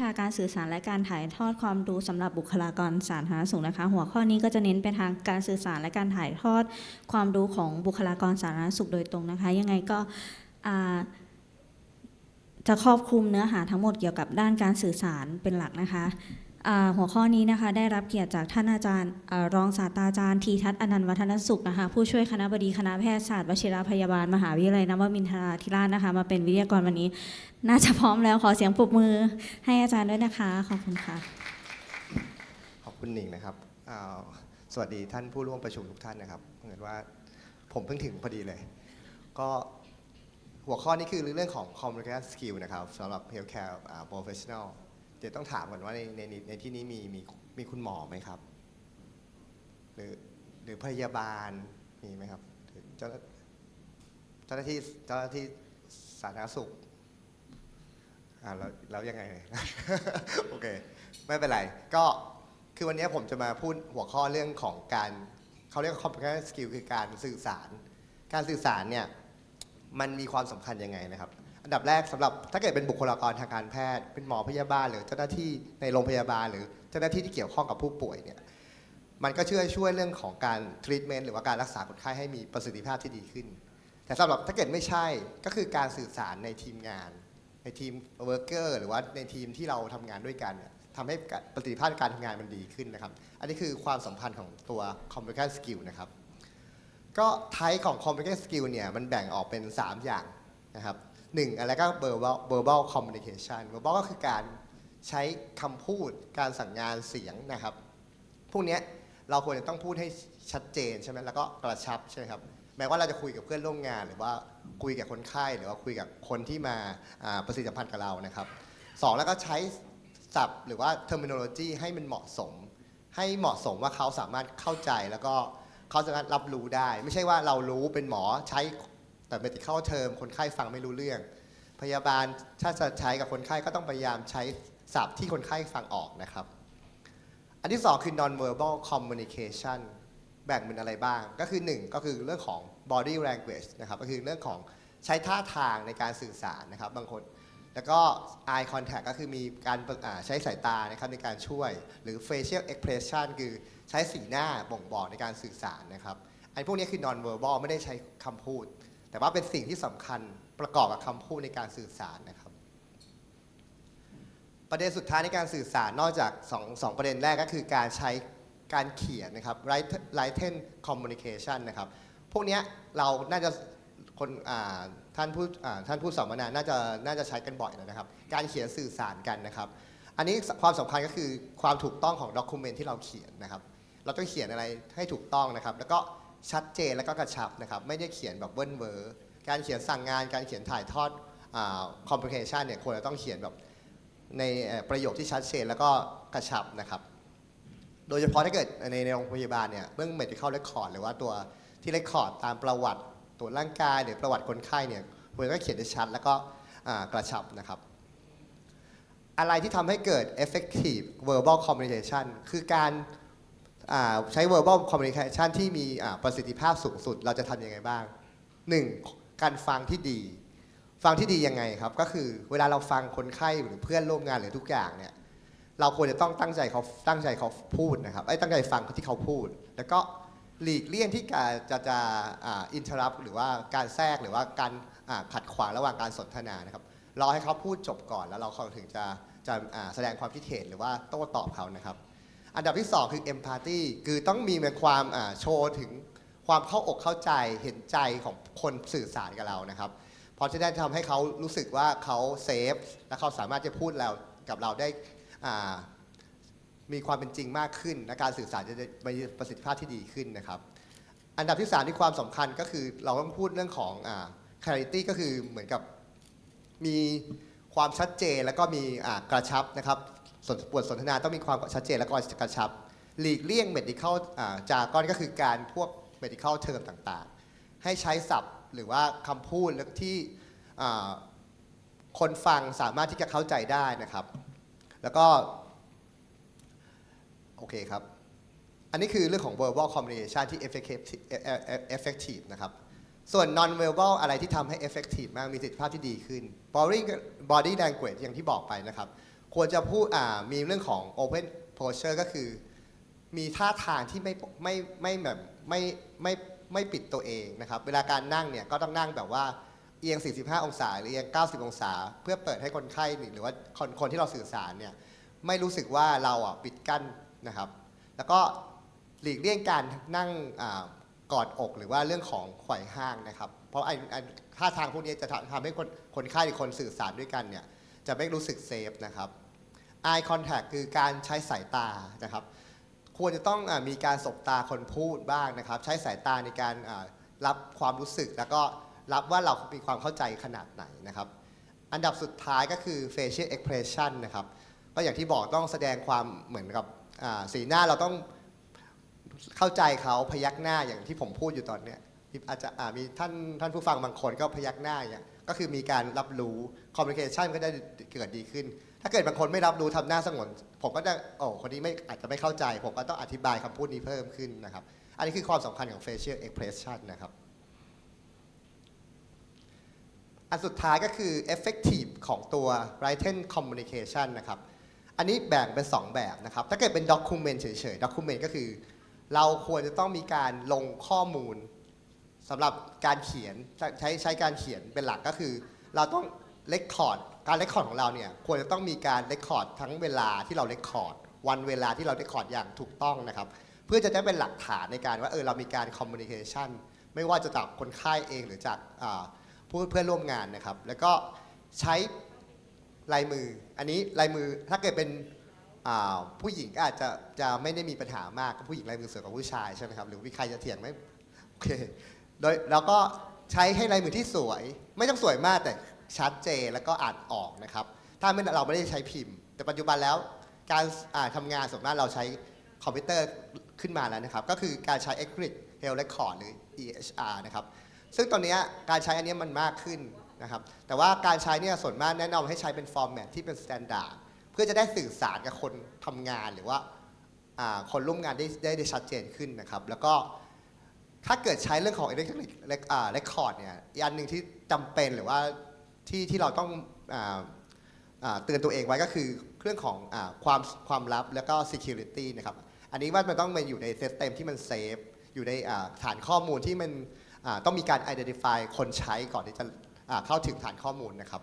ชาการสื่อสารและการถ่ายทอดความรู้สำหรับบุคลากรสาธารณสุขนะคะ หัวข้อนี้ก็จะเน้นไปทางการสื่อสารและการถ่ายทอดความรู้ของบุคลากรสาธารณสุขโดยตรงนะคะ ยังไงก็จะครอบคลุมเนื้อหาทั้งหมดเกี่ยวกับด้านการสื่อสารเป็นหลักนะคะ หัวข้อนี้นะคะได้รับเกียรติจากท่านอาจารย์รองศาสตราจารย์ทีทัศน์อนันต์วัฒนสุขนะคะผู้ช่วยคณะบดีคณะแพทยศาสตร์วชิรพยาบาลมหาวิทยาลัยนวมินทราธิราชนะคะ มาเป็นวิทยากรวันนี้ น่าจะพร้อมแล้วขอเสียงปรบมือให้อาจารย์ด้วยนะคะ ขอบคุณค่ะ ขอบคุณหนิงนะครับสวัสดีท่านผู้ร่วมประชุมทุกท่านนะครับเหมือนว่าผมเพิ่งถึงพอดีเลย ก็หัวข้อนี้คือเรื่องของ communication skill นะครับสำหรับ healthcare อ่า professional เดี๋ยวต้องถามก่อนว่าในในในที่นี้มีมีมีคุณหมอไหมครับ หรือหรือพยาบาลมีไหมครับเจ้าเจ้าหน้าที่เจ้าหน้าที่สาธารณสุขอ่าแล้วแล้วยังไง โอเค ไม่เป็นไร ก็คือวันนี้ผมจะมาพูดหัวข้อเรื่องของการเขาเรียก communication skill คือการสื่อสาร การสื่อสารเนี่ยมันมีความสำคัญยังไงนะครับ อันดับแรกสำหรับถ้าเกิดเป็นบุคลากรทางการแพทย์ เป็นหมอพยาบาล หรือเจ้าหน้าที่ในโรงพยาบาล หรือเจ้าหน้าที่ที่เกี่ยวข้องกับผู้ป่วยเนี่ยมันก็ช่วยช่วยเรื่องของการ treatment หรือว่าการรักษาคนไข้ให้มีประสิทธิภาพที่ดีขึ้น แต่สำหรับถ้าเกิดไม่ใช่ก็คือการสื่อสารในทีมงาน ในทีมเวิร์กเกอร์หรือว่าในทีมที่เราทำงานด้วยกันเนี่ยทำให้ประสิทธิภาพการทำงานมันดีขึ้นนะครับ อันนี้คือความสัมพันธ์ของตัว communication skill นะครับ ก็ไทป์ของ communication skill เนี่ยมันแบ่งออกเป็น 3 อย่างนะครับ หนึ่งอะไรก็ verbal verbal communication verbal ก็คือการใช้คำพูดการสั่งงานเสียงนะครับ พวกนี้เราควรจะต้องพูดให้ชัดเจนใช่ไหมแล้วก็กระชับใช่ไหมครับแม้ว่าเราจะคุยกับเพื่อนร่วมงาน หรือว่าคุยกับคนไข้หรือว่าคุยกับคนที่มาประสิทธิสัมพันธ์กับเรานะครับสองแล้วก็ใช้ศัพท์ หรือว่า terminology ให้มันเหมาะสม ให้เหมาะสมว่าเขาสามารถเข้าใจแล้วก็เขาสามารถรับรู้ได้ ไม่ใช่ว่าเรารู้เป็นหมอใช้ แต่ medical term คนไข้ฟังไม่รู้เรื่อง พยาบาลถ้าจะใช้กับคนไข้ก็ต้องพยายามใช้ศัพท์ที่คนไข้ฟังออกนะครับ อันที่สองคือ non verbal communication แบ่งเป็นอะไรบ้าง ก็คือหนึ่งก็คือเรื่องของ body language นะครับก็คือเรื่องของใช้ท่าทางในการสื่อสารนะครับบางคน แล้วก็ eye contact ก็คือมีการใช้สายตานะครับในการช่วย หรือ facial expression คือใช้สีหน้าบ่งบอกในการสื่อสารนะครับไอ้พวกนี้คือ non verbal ไม่ได้ใช้คำพูด แต่ว่าเป็นสิ่งที่สำคัญประกอบกับคำพูดในการสื่อสารนะครับ ประเด็นสุดท้ายในการสื่อสารนอกจากสองสองประเด็นแรกก็คือการใช้การเขียนนะครับ written communication นะครับ พวกนี้เราน่าจะคนท่านผู้ท่านผู้สัมมนาน่าจะน่าจะใช้กันบ่อยนะครับ การเขียนสื่อสารกันนะครับ อันนี้ความสำคัญก็คือความถูกต้องของด็อกิเมนที่เราเขียนนะครับ เราต้องเขียนอะไรให้ถูกต้องนะครับ แล้วก็ ชัดเจนแล้วก็กระชับนะครับ ไม่ได้เขียนแบบเบิ้ลเวอร์การเขียนสั่งงานการเขียนถ่ายทอดคอมพลิเคชันเนี่ยควรจะต้องเขียนแบบในประโยคที่ชัดเจนแล้วก็กระชับนะครับ โดยเฉพาะถ้าเกิดในโรงพยาบาลเนี่ยเรื่อง medical record หรือว่าตัวที่ record ตามประวัติตรวร่างกายหรือประวัติคนไข้เนี่ยควรก็เขียนได้ชัดแล้วก็กระชับนะครับ อะไรที่ทำให้เกิด effective verbal communication คือการ ใช้ verbal communication ที่มีประสิทธิภาพสูงสุด เราจะทำยังไงบ้าง 1. การฟังที่ดี ฟังที่ดียังไงครับ ก็คือเวลาเราฟังคนไข้หรือเพื่อนร่วมงานหรือทุกอย่างเนี่ยเราควรจะต้องตั้งใจเขาตั้งใจเขาพูดนะครับไอ้ตั้งใจฟังที่เขาพูด แล้วก็หลีกเลี่ยงที่การจะจะอินเทอร์รับหรือว่าการแทรกหรือว่าการขัดขวางระหว่างการสนทนานะครับรอให้เขาพูดจบก่อนแล้วเราถึงจะจะแสดงความคิดเห็นหรือว่าโต้ตอบเขานะครับ อันดับที่ 2 คือ empathy คือต้องมีความโชว์ถึงความเข้าอกเข้าใจเห็นใจของคนสื่อสารกับเรานะครับ เพราะจะได้ทำให้เขารู้สึกว่าเขาเซฟและเขาสามารถจะพูดเรากับเราได้มีความเป็นจริงมากขึ้นและการสื่อสารจะมีประสิทธิภาพที่ดีขึ้นนะครับ อันดับที่3ที่ความสำคัญก็คือเราต้องพูดเรื่องของอ่า clarity ก็คือเหมือนกับมีความชัดเจนแล้วก็มีกระชับนะครับ ส่วนบทสนทนาต้องมีความชัดเจนแล้วก็กระชับ หลีกเลี่ยง medical อ่าจากอนก็คือการพวก medical term ต่างๆ ให้ใช้ศัพท์หรือว่าคำพูดที่คนฟังสามารถที่จะเข้าใจได้นะครับ แล้วก็ โอเคครับ อันนี้คือเรื่องของ verbal communication ที่ effective effective นะครับ ส่วน non verbal อะไรที่ทำให้ effective มากมีประสิทธิภาพที่ดีขึ้น body body language อย่างที่บอกไปนะครับ ควรจะพูดอ่ามีเรื่องของ open posture ก็คือ มีท่าทางที่ไม่ไม่ไม่แบบไม่ไม่ไม่ปิดตัวเองนะครับ เวลาการนั่งเนี่ยก็ต้องนั่งแบบว่าเอียง 45 องศา หรือเอียง 90 องศา เพื่อเปิดให้คนไข้หรือว่าคนคนที่เราสื่อสารเนี่ยไม่รู้สึกว่าเราอะปิดกั้นนะครับ แล้วก็หลีกเลี่ยงการนั่งอกอดอกหรือว่าเรื่องของไขว่ห้างนะครับ เพราะไอ้ท่าทางพวกนี้จะทำทำให้คนคนไข้หรือคนสื่อสารด้วยกันเนี่ยจะไม่รู้สึกเซฟนะครับ eye contact คือการใช้สายตานะครับ ควรจะต้องอมีการสบตาคนพูดบ้างนะครับ ใช้สายตาในการรับความรู้สึก แล้วก็รับว่าเรามีความเข้าใจขนาดไหนนะครับ อันดับสุดท้ายก็คือ facial expression นะครับ ก็อย่างที่บอกต้องแสดงความเหมือนกับสีหน้าเราต้องเข้าใจเขาพยักหน้าอย่างที่ผมพูดอยู่ตอนเนี้ยอาจจะมีท่านท่านผู้ฟังบางคนก็พยักหน้าอย่างก็คือมีการรับรู้ communication ก็ได้เกิดดีขึ้น ถ้าเกิดบางคนไม่รับรู้ทำหน้าสงวนผมก็จะโอ้คนนี้ไม่อาจจะไม่เข้าใจ ผมก็ต้องอธิบายคำพูดนี้เพิ่มขึ้นนะครับ อันนี้คือความสำคัญของ facial expression นะครับ อันสุดท้ายก็คือ effective ของตัว written communication นะครับ อันนี้แบ่งเป็น 2 แบบนะครับ ถ้าเกิดเป็น document เฉยๆ document ก็คือ เราควรจะต้องมีการลงข้อมูลสำหรับการเขียนใช้ใช้การเขียนเป็นหลักก็คือ เราต้องเลคคอร์ด การเลคคอร์ดของเราเนี่ยควรจะต้องมีการเลคคอร์ดทั้งเวลาที่เราเลคคอร์ดวันเวลาที่เราเลคคอร์ดอย่างถูกต้องนะครับ เพื่อจะได้เป็นหลักฐานในการว่าเออเรามีการคอมมูนิเคชันไม่ว่าจะจากคนไข้เองหรือจากผู้เพื่อนร่วมงานนะครับ แล้วก็ใช้ลายมือ อันนี้ลายมือถ้าเกิดเป็นผู้หญิงก็อาจจะจะไม่ได้มีปัญหามากผู้หญิงลายมือสวยกว่าผู้ชายใช่ไหมครับหรือมีใครจะเถียงไหมโอเคโดยแล้วก็ใช้ให้ลายมือที่สวย ไม่ต้องสวยมากแต่ ชัดเจนแล้วก็อ่านออกนะครับ ถ้าไม่เราไม่ได้ใช้พิมพ์ แต่ปัจจุบันแล้วการอ่าทำงานส่วนมากเราใช้คอมพิวเตอร์ขึ้นมาแล้วนะครับ ก็คือการใช้ e c r i t Health Record หรือ EHR นะครับ ซึ่งตอนนี้การใช้อันนี้มันมากขึ้นนะครับ แต่ว่าการใช้เนี่ยส่วนมากแนะนำให้ใช้เป็นฟอร์แมตที่เป็น s t ต n d า r d เพื่อจะได้สื่อสารกับคนทำงานหรือว่าาคนร่วมงานได้ได้ได้ชัดเจนขึ้นนะครับ แล้วก็ถ้าเกิดใช้เรื่องของ electronic rec- อ่า record เนี่ยอันหนึ่งที่จำเป็นหรือว่า ที่ที่เราต้องอาอ่าเตือนตัวเองไว้ก็คือเรื่องของอาความความลับแล้วก็ security นะครับอันนี้ว่ามันต้องมาอยู่ในเซตเต็มที่มันเซฟอยู่ในอ่าฐานข้อมูลที่มันอ่าต้องมีการ identify คนใช้ก่อนที่จะอ่าเข้าถึงฐานข้อมูลนะครับ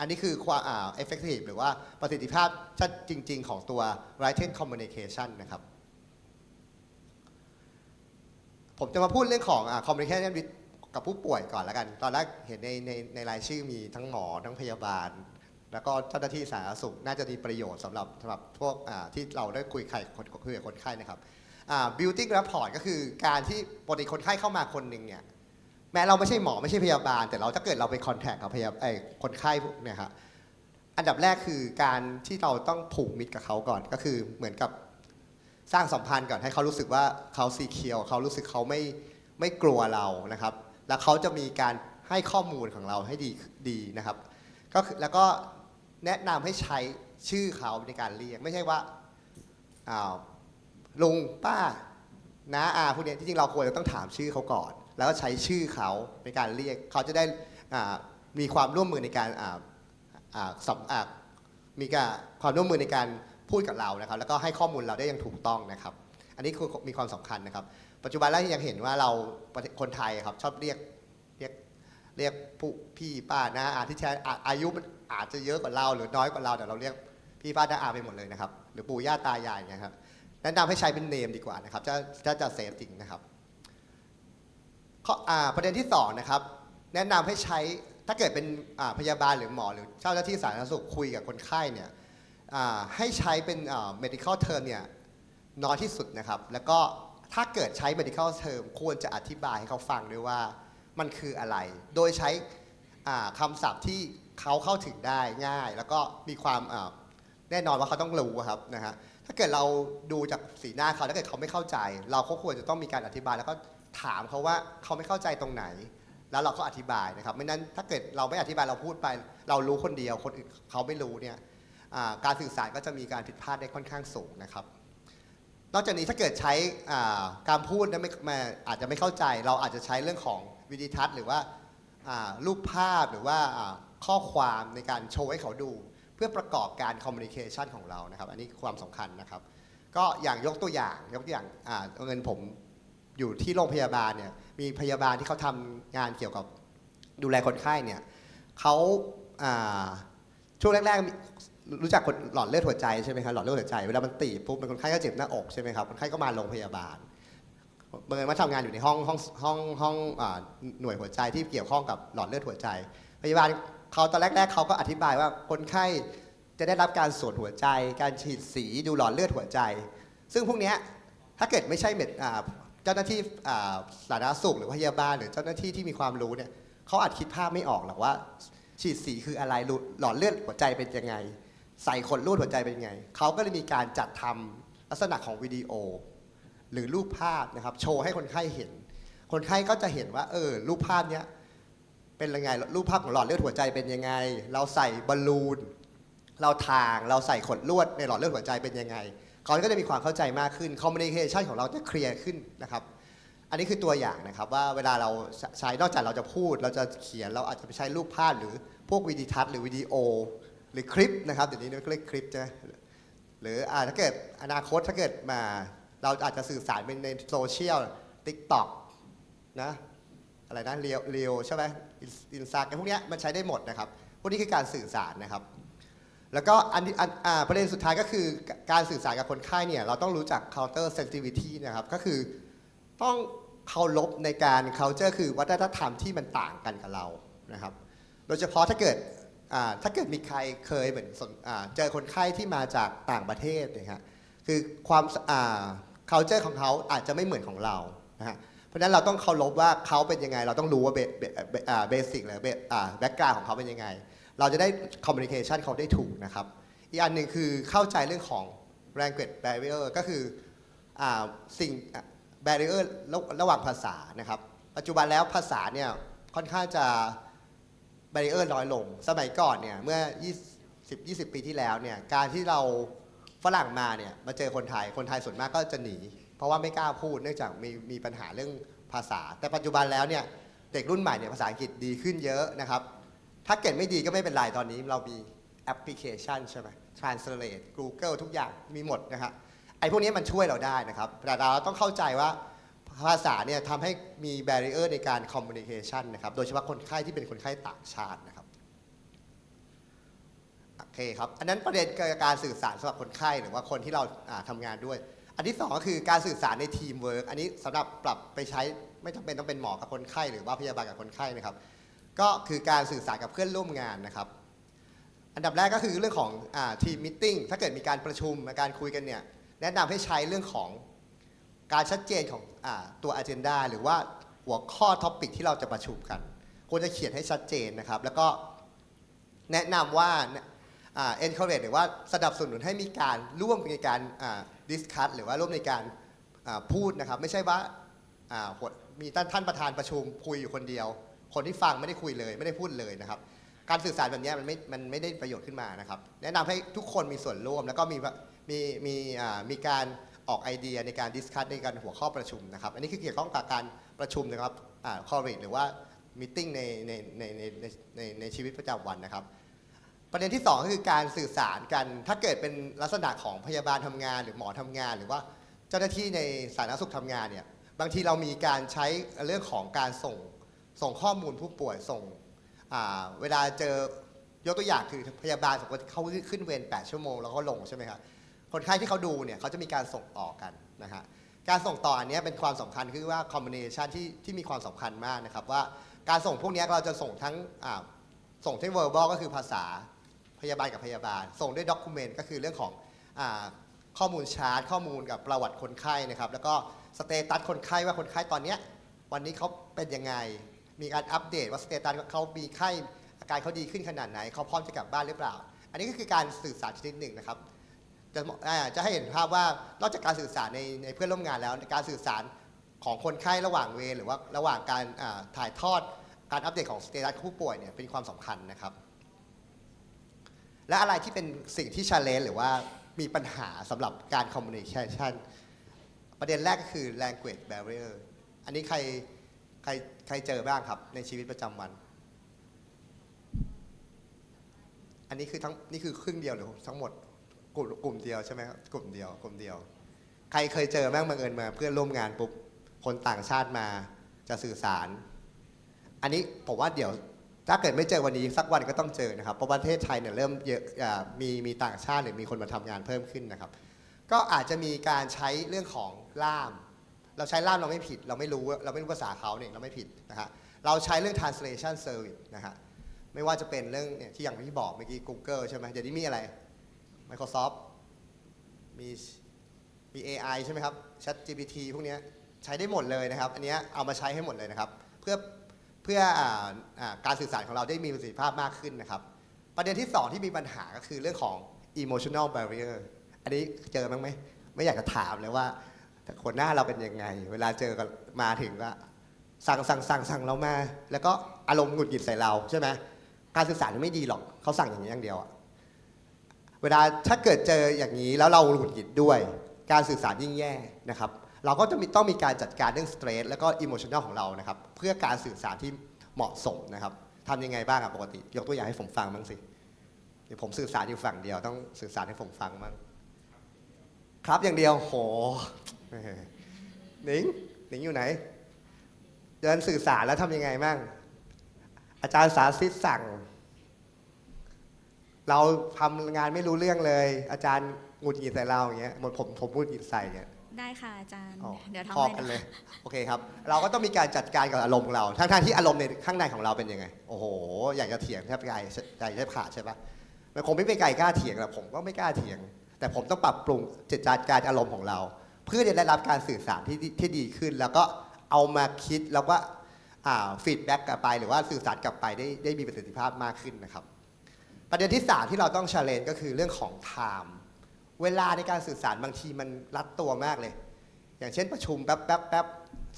อันนี้คือความอ่า effective หรือว่าประสิทธิภาพชัดจริง ๆ ของตัว written communication นะครับ ผมจะมาพูดเรื่องของอ่า communication with กับผู้ป่วยก่อนแล้วกัน ตอนแรกเห็นในในในรายชื่อมีทั้งหมอทั้งพยาบาล แล้วก็เจ้าหน้าที่สาธารณสุขน่าจะมีประโยชน์สำหรับสำหรับพวกที่เราได้คุยใครคนคุยกับคนไข้นะครับ building rapport ก็คือการที่ปกติคนไข้เข้ามาคนหนึ่งเนี่ยแม้เราไม่ใช่หมอไม่ใช่พยาบาล แต่เราถ้าเกิดเราไปคอนแทคกับพยาไอ้คนไข้พวกเนี่ยครับอันดับแรกคือการที่เราต้องผูกมิตรกับเขาก่อน ก็คือเหมือนกับสร้างสัมพันธ์ก่อนให้เขารู้สึกว่าเขาซีเคียวเขารู้สึกเขาไม่ไม่กลัวเรานะครับ แล้วเขาจะมีการให้ข้อมูลของเราให้ดีดีนะครับก็คือแล้วก็แนะนำให้ใช้ชื่อเขาในการเรียก ไม่ใช่ว่าอ้าวลุงป้าน้าอาพวกเนี้ยที่จริงเราควรจะต้องถามชื่อเขาก่อน แล้วก็ใช้ชื่อเขาในการเรียก เขาจะได้อ่ามีความร่วมมือในการอ่าอ่าสัมอ่ามีการความร่วมมือในการพูดกับเรานะครับ แล้วก็ให้ข้อมูลเราได้อย่างถูกต้องนะครับ อันนี้คือมีความสำคัญนะครับ ปัจจุบันแล้วยังเห็นว่าเราคนไทยครับชอบเรียกเรียกเรียกผู้พี่ป้าน้าอาที่แท้อาอายุมันอาจจะเยอะกว่าเราหรือน้อยกว่าเราแต่เราเรียกพี่ป้าน้าอาไปหมดเลยนะครับ หรือปู่ย่าตายายเงี้ยครับแนะนำให้ใช้เป็นเนมดีกว่านะครับจะจะจะเซฟจริงนะครับข้อประเด็นที่สองนะครับแนะนำให้ใช้ถ้าเกิดเป็นพยาบาลหรือหมอ หรือเจ้าหน้าที่สาธารณสุขคุยกับคนไข้เนี่ยให้ใช้เป็น medical term เนี่ยน้อยที่สุดนะครับ แล้วก็ ถ้าเกิดใช้ medical term ควรจะอธิบายให้เขาฟังด้วยว่ามันคืออะไร โดยใช้คำศัพท์ที่เขาเข้าถึงได้ง่าย แล้วก็มีความแน่นอนว่าเขาต้องรู้ครับนะฮะถ้าเกิดเราดูจากสีหน้าเขาถ้าเกิดเขาไม่เข้าใจ เราก็ควรจะต้องมีการอธิบาย แล้วก็ถามเขาว่าเขาไม่เข้าใจตรงไหน แล้วเราก็อธิบายนะครับไม่นั้นถ้าเกิดเราไม่อธิบายเราพูดไป เรารู้คนเดียวคนอื่นเขาไม่รู้เนี่ยการสื่อสารก็จะมีการผิดพลาดได้ค่อนข้างสูงนะครับ นอกจากนี้ถ้าเกิดใช้การพูดนั้นไม่มาอาจจะไม่เข้าใจ เราอาจจะใช้เรื่องของวิดีทัศน์ หรือว่าารูปภาพหรือว่าาข้อความในการโชว์ให้เขาดู เพื่อประกอบการคอมมิ n นิเคชันของเรานะครับ อันนี้ความสำคัญนะครับ ก็อย่างยกตัวอย่างยกตัวอย่างอ่าเงินผมอยู่ที่โรงพยาบาลเนี่ยมีพยาบาลที่เขาทำงานเกี่ยวกับดูแลคนไข้เนี่ยเขาาช่วงแรกๆ รู้จักคนหลอดเลือดหัวใจใช่ไหมครับหลอดเลือดหัวใจเวลามันตีบปุ๊บเป็นคนไข้ก็เจ็บหน้าอกใช่ไหมครับคนไข้ก็มาโรงพยาบาลบังเอิญว่าทำงานอยู่ในห้องห้องห้องห้องหน่วยหัวใจที่เกี่ยวข้องกับหลอดเลือดหัวใจ พยาบาลเขาตอนแรกๆเขาก็อธิบายว่าคนไข้จะได้รับการสวนหัวใจ การฉีดสีดูหลอดเลือดหัวใจ ซึ่งพวกนี้ถ้าเกิดไม่ใช่เม็ดเจ้าหน้าที่สาธารณสุขหรือพยาบาลหรือเจ้าหน้าที่ที่มีความรู้เนี่ยเขาอาจคิดภาพไม่ออกหรอกว่า ฉีดสีคืออะไรหลอดเลือดหัวใจเป็นยังไง ใส่ขนลวดหัวใจเป็นยังไง เขาก็เลยมีการจัดทำลักษณะของวิดีโอ หรือรูปภาพนะครับ โชว์ให้คนไข้เห็น คนไข้ก็จะเห็นว่า เออ รูปภาพเนี้ยเป็นยังไง รูปภาพของหลอดเลือดหัวใจเป็นยังไง เราใส่บอลลูน เราทาง เราใส่ขนลวดในหลอดเลือดหัวใจเป็นยังไง เขาก็จะมีความเข้าใจมากขึ้น คอมมิ n นิเคชันของเราจะเคลียร์ขึ้นนะครับ อันนี้คือตัวอย่างนะครับว่าเวลาเราใช้ นอกจากเราจะพูด เราจะเขียน เราอาจจะไปใช้รูปภาพหรือพวกวิดีทัศน์หรือวิดีโอ รือคลิปนะครับเดี๋ยวนี้เรียกคลิปใช่ไหมหรืออถ้าเกิดอนาคตถ้าเกิดมาเราอาจจะสื่อสารเป็นในโซเชียลทิกต็อกนะอะไรนะเรียวเรียวใช่ไหมอินสตาแกรมพวกนี้มันใช้ได้หมดนะครับ พวกนี้คือการสื่อสารนะครับ แล้วก็อันอ่าประเด็นสุดท้ายก็คือการสื่อสารกับคนไข้เนี่ยเราต้องรู้จัก counter sensitivity นะครับ ก็คือต้องเคารพในการ culture คือวัฒนธรรมที่มันต่างกันกับเรานะครับ โดยเฉพาะถ้าเกิด ถ้าเกิดมีใครเคยเหมือนเจอคนไข้ที่มาจากต่างประเทศนะฮะคือความอ่า culture ของเขาอาจจะไม่เหมือนของเรานะฮะเพราะฉะนั้นเราต้องเคารพว่าเขาเป็นยังไง เราต้องรู้ว่าเบสิกหรือแบ็กกราวของเขาเป็นยังไง เราจะได้คอมมิ n นิเคชันเขาได้ถูกนะครับ อีกอันหนึ่งคือเข้าใจเรื่องของ language barrier ก็คืออสิ่ง barrier ระระหว่างภาษานะครับ ปัจจุบันแล้วภาษาเนี่ยค่อนข้างจะ barrier น้อยลง สมัยก่อนเนี่ยเมื่อ 20 20 ปีที่แล้วเนี่ยการที่เราฝรั่งมาเนี่ยมาเจอคนไทย คนไทยส่วนมากก็จะหนี เพราะว่าไม่กล้าพูดเนื่องจากมีมีปัญหาเรื่องภาษา แต่ปัจจุบันแล้วเนี่ยเด็กรุ่นใหม่เนี่ยภาษาอังกฤษดีขึ้นเยอะนะครับ ถ้าเกิดไม่ดีก็ไม่เป็นไรตอนนี้เรามีแอปพลิเคชันใช่ไหม Translate Google ทุกอย่างมีหมดนะครับไอ้พวกนี้มันช่วยเราได้นะครับแต่เราต้องเข้าใจว่า ภาษาเนี่ยทำให้มี barrier ในการ communication นะครับ โดยเฉพาะคนไข้ที่เป็นคนไข้ต่างชาตินะครับ โอเคครับ อันนั้นประเด็นการสื่อสารสำหรับคนไข้หรือว่าคนที่เราอ่าทำงานด้วย อันที่สองก็คือการสื่อสารในทีมเวิร์กอันนี้สำหรับปรับไปใช้ไม่จำเป็นต้องเป็นหมอกับคนไข้ หรือว่าพยาบาลกับคนไข้นะครับ ก็คือการสื่อสารกับเพื่อนร่วมงานนะครับอันดับแรกก็คือเรื่องของทีมมิทติ้งถ้าเกิดมีการประชุมการคุยกันเนี่ยแนะนำให้ใช้เรื่องของ การชัดเจนของอตัว Agenda หรือว่าหัวข้อท็อปิกที่เราจะประชุมกันควรจะเขียนให้ชัดเจนนะครับ แล้วก็แนะนำว่าอ่า encourage หรือว่าสนับสนุนให้มีการร่วมในการดิสคัทหรือว่าร่วมในการพูดนะครับ ไม่ใช่ว่ามีท่านประธานประชุมคุยอยู่คนเดียว คนที่ฟังไม่ได้คุยเลยไม่ได้พูดเลยนะครับ การสื่อสารแบบนี้มันไม่มันไม่ได้ประโยชน์ขึ้นมานะครับ แนะนำให้ทุกคนมีส่วนร่วมแล้วก็มีมีมีมีการ ออกไอเดียในการดิสคัทในการหัวข้อประชุมนะครับ อันนี้คือเกี่ยวข้องกับการประชุมนะครับคอร์รหรือว่ามิ팅ในในในในในในในชีวิตประจำวันนะครับ ประเด็นที่สองก็คือการสื่อสารกัน ถ้าเกิดเป็นลักษณะของพยาบาลทำงาน หรือหมอทำงาน หรือว่าเจ้าหน้าที่ในสาธารณสุขทำงานเนี่ย บางทีเรามีการใช้เรื่องของการส่งส่งข้อมูลผู้ป่วยส่งเวลาเจอยกตัวอย่างคือพยาบาลสมมติเขาขึ้นเวร8ชั่วโมงแล้วก็ลงใช่ไหมครับ คนไข้ที่เขาดูเนี่ยเขาจะมีการส่งต่อกันนะฮะการส่งต่ออันเนี้ยเป็นความสำคัญคือว่าคอมบิเนชันที่ที่มีความสำคัญมากนะครับว่าการส่งพวกนี้เราจะส่งทั้งอ่าส่งที่ verbal ก็คือภาษาพยาบาลกับพยาบาล ส่งด้วยด็อกิเมนต์ก็คือเรื่องของอข้อมูลชาร์ตข้อมูลกับประวัติคนไข้นะครับแล้วก็สเตตัสคนไข้ว่าคนไข้ตอนเนี้ยวันนี้เขาเป็นยังไง มีการอัปเดตว่าสเตตัสเขามีไข้อาการเขาดีขึ้นขนาดไหนเขาพร้อมจะกลับบ้านหรือเปล่า อันนี้ก็คือการสื่อสารชนิดหนึ่งนะครับ จะจะให้เห็นภาพว่านอกจากการสื่อสารในในเพื่อนร่วมงานแล้ว การสื่อสารของคนไข้ระหว่างเวรหรือว่าระหว่างการถ่ายทอดการอัปเดตของสเตตัสผู้ป่วยเนี่ยเป็นความสำคัญนะครับ และอะไรที่เป็นสิ่งที่ชาเลนหรือว่ามีปัญหาสำหรับการ communication ประเด็นแรกก็คือ language barrier อันนี้ใครใครใครเจอบ้างครับในชีวิตประจำวัน อันนี้คือทั้งนี่คือครึ่งเดียวหรือทั้งหมด กลุ่มกลุ่มเดียวใช่ไหมครับกลุ่มเดียวกลุ่มเดียว ใครเคยเจอบ้างบังเอิญมา เพื่อนร่วมงานปุ๊บคนต่างชาติมาจะสื่อสาร อันนี้ผมว่าเดี๋ยวถ้าเกิดไม่เจอวันนี้สักวันก็ต้องเจอนะครับเพราะประเทศไทยเนี่ยเริ่มเยอะมีมีต่างชาติหรือมีคนมาทำงานเพิ่มขึ้นนะครับ ก็อาจจะมีการใช้เรื่องของล่าม เราใช้ล่ามเราไม่ผิด เราไม่รู้เราไม่รู้ภาษาเขาเนี่ยเราไม่ผิดนะฮะเราใช้เรื่อง translation service นะฮะไม่ว่าจะเป็นเรื่องเนี่ยที่อย่างที่บอกเมื่อกี้ Google ใช่ไหมเดี๋ยวนี้มีอะไร Microsoft มีมี AI ใช่ไหมครับ Chat GPT พวกนี้ใช้ได้หมดเลยนะครับ อันนี้เอามาใช้ให้หมดเลยนะครับ เพื่อเพื่อออการสื่อสารของเราได้มีประสิทธิภาพมากขึ้นนะครับ ประเด็นที่สองที่มีปัญหาก็คือเรื่องของ emotional barrier อันนี้เจอบ้างไหมไม่อยากจะถามเลยว่าคนหน้าเราเป็นยังไง เวลาเจอกันมาถึงก็สั่งสั่งสั่งสั่งเรามา แล้วก็อารมณ์หงุดหงิดใส่เราใช่ไหมการสื่อสารไม่ดีหรอกเขาสั่งอย่างนี้อย่างเดียวอะ วลาถ้าเกิดเจออย่างนี้แล้วเราหงุดหงิดด้วย การสื่อสารยิ่งแย่นะครับ เราก็จะมีต้องมีการจัดการเรื่องสเตรสแล้วก็อิโมชันแนลของเรานะครับ เพื่อการสื่อสารที่เหมาะสมนะครับทำยังไงบ้างอะปกติ ยกตัวอย่างให้ผมฟังบ้างสิเดี๋ยวผมสื่อสารอยู่ฝั่งเดียวต้องสื่อสารให้ผมฟังบ้างครับอย่างเดียวโหหนิงหนิงอยู่ไหน เดินสื่อสารแล้วทำยังไงบ้างอาจารย์สาธิตสั่ง เราทำงานไม่รู้เรื่องเลย อาจารย์หงุดหงิดใส่เราอย่างเงี้ยหมดผมผมหงุดหงิดใส่เนี่ยได้ค่ะอาจารย์อ๋อเดี๋ยวทำพอให้กันนะเลคะยโอเคครับ เราก็ต้องมีการจัดการกับอารมณ์ของเราทั้งๆที่อารมณ์ในข้างในของเราเป็นยังไง โอ้โห อยากจะเถียงแทบใจใจแทบขาดใช่ปะมันคงไม่เป็นไก่กล้าเถียงหรอกผมก็ไม่กล้าเถียง แต่ผมต้องปรับปรุงจิตจัดการอารมณ์ของเรา เพื่อจะได้รับการสื่อสารที่ที่ดีขึ้น แล้วก็เอามาคิดแล้วก็ฟีดแบ็กกลับไป หรือว่าสื่อสารกลับไปได้ได้มีประสิทธิภาพมากขึ้นนะครับ ประเด็นที่สามที่เราต้องชาเลน์ก็คือเรื่องของ time เวลาในการสื่อสารบางทีมันรัดตัวมากเลย อย่างเช่นประชุมแป๊บแป๊บแป๊บ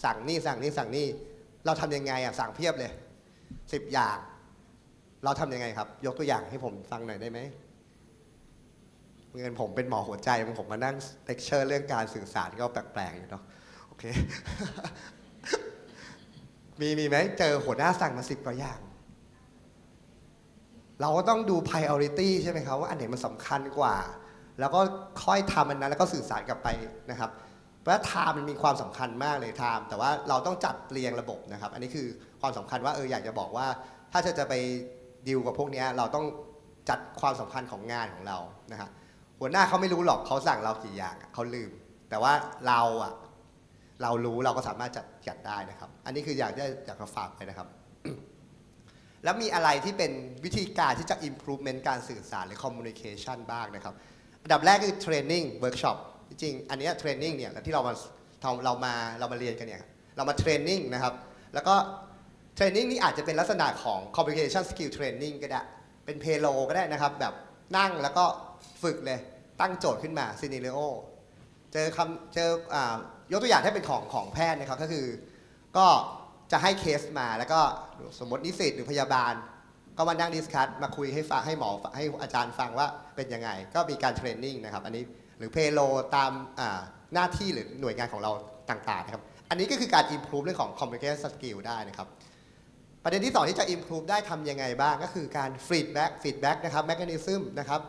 สั่งนี่สั่งนี่สั่งนี่ เราทำยังไงอะสั่งเพียบเลยสิบอย่าง เราทำยังไงครับ ยกตัวอย่างให้ผมฟังหน่อยได้ไหมเงินผมเป็นหมอหัวใจผมมานั่งเลคเชอร์เรื่องการสื่อสารก็แปลกๆอยู่เนาะโอเคมีมีไหมเจอหัวหน้าสั่งมาสิบกว่าอย่าง เราก็ต้องดู priority ใช่ไหมครับว่าอันไหนมันสำคัญกว่า แล้วก็ค่อยทำอันนั้นแล้วก็สื่อสารกลับไปนะครับเพราะไทม์มันมีความสำคัญมากเลยไทม์แต่ว่าเราต้องจัดเรียงระบบนะครับ อันนี้คือความสำคัญว่าเอออยากจะบอกว่า ถ้าจะจะไปดิวกับพวกนี้เราต้องจัดความสำคัญของงานของเรานะฮะหัวหน้าเขาไม่รู้หรอกเขาสั่งเรากี่อย่างเขาลืม แต่ว่าเราอะเรารู้เราก็สามารถจัดจัดได้นะครับ อันนี้คืออยากจะอยากจะฝากไปนะครับ แล้วมีอะไรที่เป็นวิธีการที่จะ improvement การสื่อสารหรือ communication บ้างนะครับ อันดับแรกคือ training workshop จริงๆอันนี้ training เนี่ยที่เรามาเรามาเรามาเรียนกันเนี่ยเรามา training นะครับ แล้วก็ training นี่อาจจะเป็นลักษณะของ communication skill training ก็ได้ เป็น paylo ก็ได้นะครับ แบบนั่งแล้วก็ฝึกเลยตั้งโจทย์ขึ้นมา scenario เจอคำเจออายกตัวอย่างถ้าเป็นของของแพทย์นะครับก็คือก็ จะให้เคสมาแล้วก็สมมตินิสิตหรือพยาบาล ก็มานั่งดิสคัทมาคุยให้ฟังให้หมอให้อาจารย์ฟังว่าเป็นยังไง ก็มีการเทรนนิ่งนะครับอันนี้หรือเพโลตามหน้าที่หรือหน่วยงานของเราต่างๆนะครับอันนี้ก็คือการ improve เรื่องของ communication skill ได้นะครับ ประเด็นที่ 2 ที่จะ improve ได้ทำยังไงบ้างก็คือการ feedback feedback นะครับ mechanism นะครับ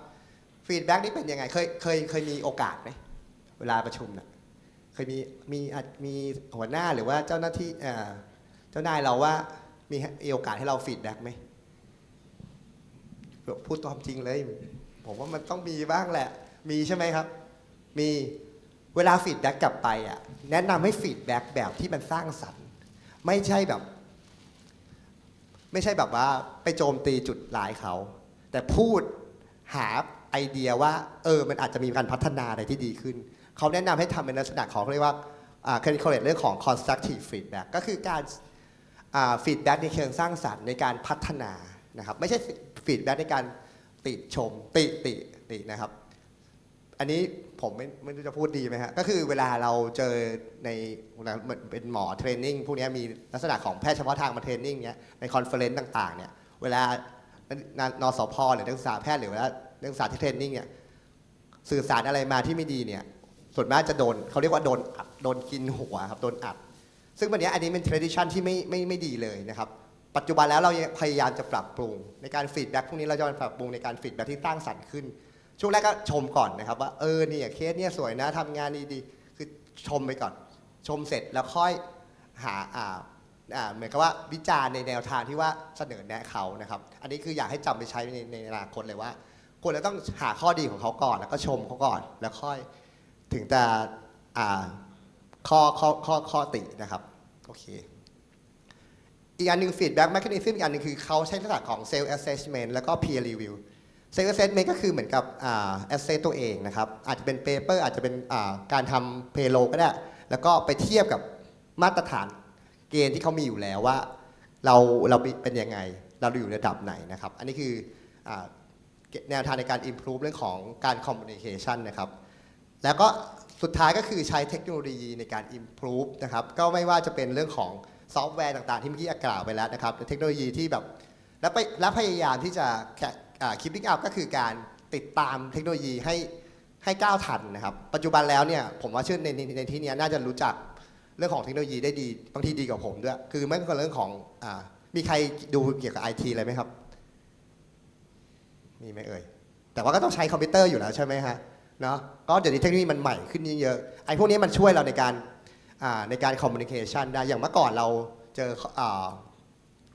feedback นี่เป็นยังไงเคยเคยเคยมีโอกาสไหมเวลาประชุมนะเคยมีมีมีหัวหน้าหรือว่าเจ้าหน้าที่ เจ้านายเราว่ามีโอกาสให้เรา feedback ไหมพูดความจริงเลย ผมว่ามันต้องมีบ้างแหละ มีใช่ไหมครับ มีเวลาฟีดแบ็กกลับไปอะแนะนำให้ฟีดแบ็กแบบที่มันสร้างสรรค์ ไม่ใช่แบบ ไม่ใช่แบบว่าไปโจมตีจุดร้ายเขา แต่พูดหาไอเดียว่า เออ มันอาจจะมีการพัฒนาอะไรที่ดีขึ้น เขาแนะนำให้ทำเป็นลักษณะของเขาเรียกว่าอ่าเคยเเรื่องของ constructive feedback ก็คือการ ฟีดแบ็กในเชิงสร้างสรรค์ในการพัฒนานะครับไม่ใช่ฟีดแบ็กในการติชมติติตินะครับอันนี้ผมไม่ไม่รู้จะพูดดีไหมฮะก็คือเวลาเราเจอในเหมือนเป็นหมอเทรนนิ่งพวกนี้มีลักษณะของแพทย์เฉพาะทางมาเทรนนิ่งเนี้ยในคอนเฟอเรนซ์ต่างๆเนี่ยเวลานสพหรือนักศึกษาแพทย์หรือว่านักศึกษาที่เทรนนิ่งเนี่ยสื่อสารอะไรมาที่ไม่ดีเนี่ยส่วนมากจะโดนเขาเรียกว่าโดนอัดโดนกินหัวครับโดนอัด ซึ่งวันนี้อันนี้เป็น tradition ที่ไม่ไม่ไม่ดีเลยนะครับ ปัจจุบันแล้วเราพยายามจะปรับปรุง ในการฟีดแบ็กพวกนี้เราจะปรับปรุงในการฟีดแบ็กที่ตั้งสรรค์ขึ้น ช่วงแรกก็ชมก่อนนะครับว่าเออเนี่ยเคสเนี่ยสวยนะทำงานดีๆคือชมไปก่อน ชมเสร็จแล้วค่อยหาอ่าอ่าเหมือนกับว่าวิจารณ์ในแนวทางที่ว่าเสนอแนะเขานะครับ อันนี้คืออยากให้จำไปใช้ในในอนาคตเลยว่าควรจะต้องหาข้อดีของเขาก่อนแล้วก็ชมเขาก่อน แล้วค่อยถึงจะอ่า ข้อข้อข้อข้อตินะครับโอเคอีกอันหนึ่ง feedback mechanism อีกอันหนึ่งคือเขาใช้ลักษณะของ self assessment แล้วก็ peer review self assessment ก็คือเหมือนกับอ่า assess ตัวเองนะครับ อาจจะเป็น paper อาจจะเป็นการทำ payload ก็ได้ แล้วก็ไปเทียบกับมาตรฐานเกณฑ์ที่เขามีอยู่แล้วว่า เราเราเป็นยังไง เราอยู่ระดับไหนนะครับ อันนี้คืออแนวทางในการ improve เรื่องของการ communication นะครับ แล้วก็ สุดท้ายก็คือใช้เทคโนโลยีในการ improve นะครับก็ไม่ว่าจะเป็นเรื่องของซอฟต์แวร์ต่างๆ ที่เมื่อกี้กล่าวไปแล้วนะครับเทคโนโลยีที่แบบและไปและพยายามที่จะคิปปิ้งอัพก็คือการติดตามเทคโนโลยีให้ให้ก้าวทันนะครับ ปัจจุบันแล้วเนี่ยผมว่าเชื่อในในในที่นี้น่าจะรู้จักเรื่องของเทคโนโลยีได้ดีบางทีดีกว่าผมด้วย คือไม่ก็เรื่องของอมีใครดูเกี่ยวกับไอทีอะไรไหมครับ มีไหมเอ่ย แต่ว่าก็ต้องใช้คอมพิวเตอร์อยู่แล้วใช่ไหมฮะ เนาะก็เดี๋ยวนี้เทคโนโลยีมันใหม่ขึ้นเยอะๆไอ้พวกนี้มันช่วยเราในการในการคอมมูนิเคชันได้อย่างเมื่อก่อนเราเจออ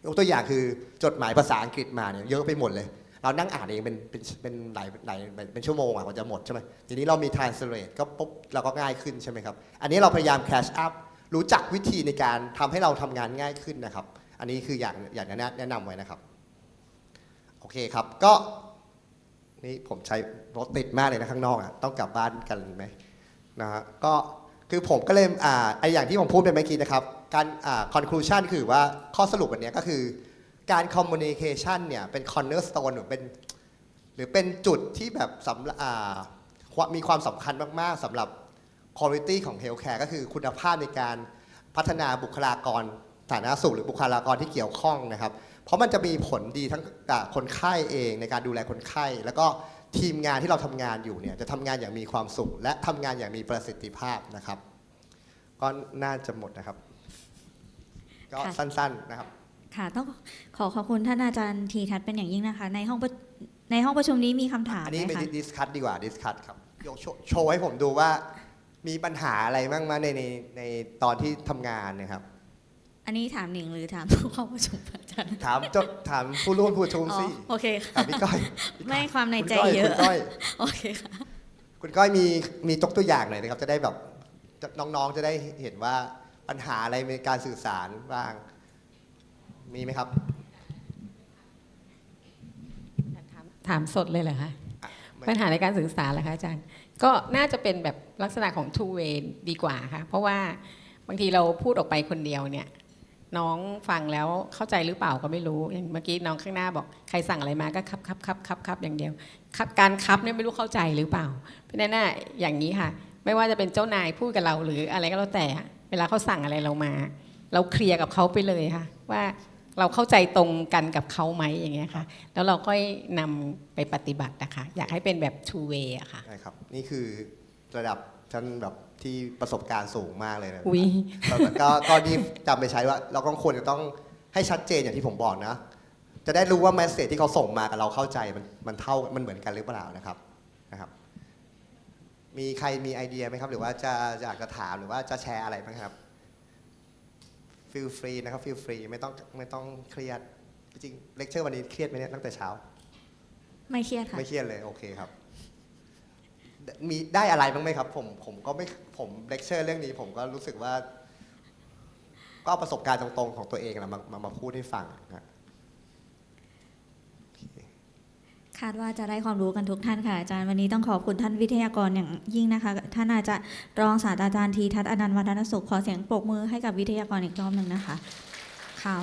ยกตัวอย่างคือจดหมายภาษาอังกฤษมาเนี่ยเยอะไปหมดเลย เรานั่งอ่านเองเป็นเป็นเป็นหลายหลายเป็นชั่วโมงอะกว่าจะหมดใช่ไหมทีนี้เรามี translate ก็ปุ๊บเราก็ง่ายขึ้นใช่ไหมครับ อันนี้เราพยายาม cash up รู้จักวิธีในการทำให้เราทำงานง่ายขึ้นนะครับ อันนี้คืออย่างอย่างแนะแนะนำไว้นะครับ โอเคครับ ก็ นี่ผมใช้รถติดมากเลยนะข้างนอกอะต้องกลับบ้านกันไหมนะฮะก็คือผมก็เลยอ่าไออย่างที่ผมพูดไปเมื่อกี้นะครับ การอ่า conclusion คือว่าข้อสรุปวันนี้ก็คือ การ communication เนี่ยเป็น cornerstone หรือเป็น หรือเป็นจุดที่แบบสำหรับอ่าความมีความสำคัญมาก ๆสำหรับ quality ของ healthcare ก็คือคุณภาพในการพัฒนาบุคลากร สาธารณสุขหรือบุคลากรที่เกี่ยวข้องนะครับ เพราะมันจะมีผลดีทั้งอ่าคนไข้เองในการดูแลคนไข้ แล้วก็ทีมงานที่เราทำงานอยู่เนี่ยจะทำงานอย่างมีความสุข และทำงานอย่างมีประสิทธิภาพนะครับ ก็น่าจะหมดนะครับ ก็ค่ะสั้นๆนะครับ ค่ะต้องขอขอบคุณท่านอาจารย์ทีทัศน์เป็นอย่างยิ่งนะคะ ในห้องประในห้องประชุมนี้มีคำถามอันไหนี้มเป็นคะดิสคัตดีกว่าดิสคัตครับยกโชว์โชว์ให้ผมดูว่ามีปัญหาอะไรบ้างไหมาในในในตอนที่ทำงานเนะครับ อันนี้ถามหนิงหรือถามผู้เข้าประชุมอาจารย์ถามจดถามผู้ร่วมผู้ประชุมอ๋อสิโอเคค่ะถามพี่ก้อยไม่ความในคุณใจก้อยเยคุอะณก้อยโอเคค่ะคุณก้อยมีมีตกตัวอย่างหน่อยนะครับ จะได้แบบจะน้องๆจะได้เห็นว่าปัญหาอะไรในการสื่อสารบ้าง มีไหมครับ ถามถามสดเลยเหรอคะอะไม่ปัญหาในการสื่อสารเหรอคะอาจารย์ ก็น่าจะเป็นแบบลักษณะของ two way ดีกว่าค่ะเพราะว่าบางทีเราพูดออกไปคนเดียวเนี่ย น้องฟังแล้วเข้าใจหรือเปล่าก็ไม่รู้อย่างเมื่อกี้น้องข้างหน้าบอกใครสั่งอะไรมาก็ครับครับครับครับครับอย่างเดียวครับการครับเนี่ยไม่รู้เข้าใจหรือเปล่า เพราะนั้นน่ะอย่างนี้ค่ะ ไม่ว่าจะเป็นเจ้านายพูดกับเราหรืออะไรก็แล้วแต่ เวลาเขาสั่งอะไรเรามา เราเคลียร์กับเขาไปเลยค่ะ ว่าเราเข้าใจตรงกันกับเขาไหมอย่างเงี้ยค่ะ แล้วเราก็นำไปปฏิบัตินะคะ อยากให้เป็นแบบ two way อะค่ะใช่ครับ นี่คือระดับชั้นแบบ ที่ประสบการณ์สูงมากเลยนะอุ้ยก็ก็ก็นี่จำไปใช้ว่า เราก็ควรจะต้องให้ชัดเจนอย่างที่ผมบอกนะ จะได้รู้ว่าแมสเซจที่เขาส่งมากับเราเข้าใจมันมันเท่ามันเหมือนกันหรือเปล่านะครับนะครับ มีใครมีไอเดียไหมครับ หรือว่าจะอยากจะถามหรือว่าจะแชร์อะไรบ้างครับฟิลฟรีนะครับฟิลฟรีไม่ต้องไม่ต้องเครียดจริงเลคเชอร์วันนี้เครียดไหมเนี่ยตั้งแต่เช้า ไม่เครียดค่ะไม่เครียดเลยโอเคครับ มีได้อะไรบ้างไหมครับ ผมผมก็ไม่ผมเลคเชอร์เรื่องนี้ ผมก็รู้สึกว่า ก็เอาประสบการณ์ตรงๆของตัวเองนะมามามาพูดให้ฟังนะ คาดว่าจะได้ความรู้กันทุกท่านค่ะอาจารย์วันนี้ต้องขอบคุณท่านวิทยากรอย่างยิ่งนะคะ ท่านอาจจะรองศาสตราจารย์ทีทัศน์อนันต์วัฒนสุขขอเสียงปรบมือให้กับวิทยากรอีกรอบหนึ่งนะคะข่าว